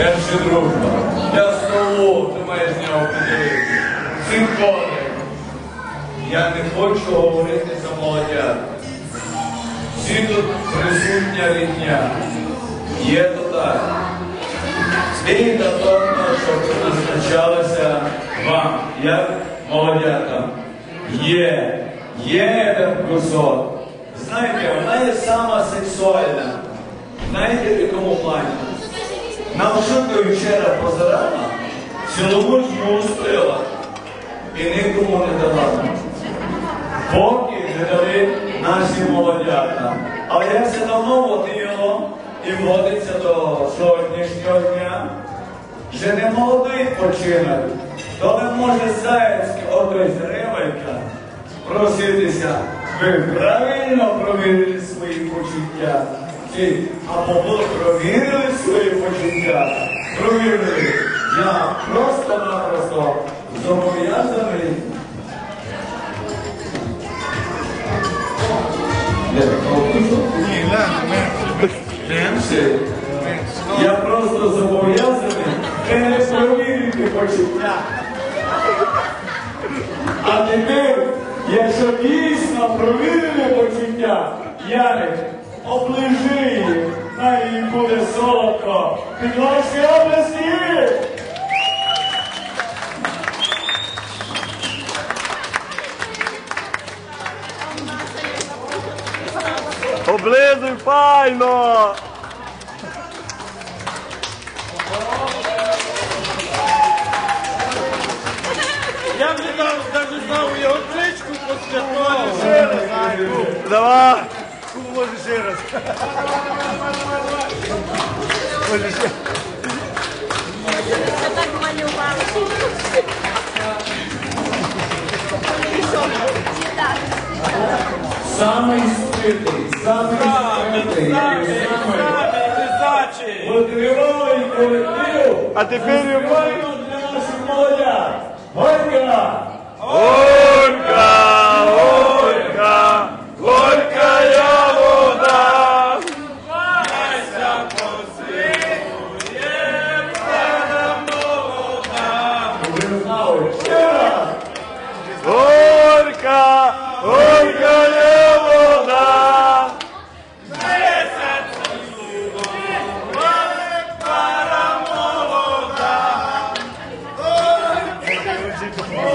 Перше дружба. Я столу, ти маєш нього подивитися. Симфоник. Я не хочу говорити за молодят. Всі тут присутня рідня. Є то так. І датовно, щоб призначалися вам, як молодятам. Є, є один кусок. Знаєте, вона є сама сексуальна. Знаєте, в якому плані? Навшукою вчора позирала, цілому успила і нікому не дала. Поки не дали наші молодята. Але я все давно водило і водиться до сьогоднішнього дня. Вже не молодий починок. То не може Заєцький з Ревелька проситися. Ви правильно провірили свої почуття. Чи або провірили свої почуття? Провірили. Я просто-напросто зобов'язаний. Ні. Я просто зобов'язаний перепровірити почуття. А тепер, якщо дійсно провірили почуття, Ярик, оближи солодко. Під ваші області! Облизуй файно! Я вже дав- навіть знав його кличку посвятою. Ще раз, Айку. Давай! Кому може Ще. Я так малювала. Самий спитий, самий спитий, колектив. А тепер йому для наших молодят. Горька! Ольга! Orca, orca, eu para morar. Orca,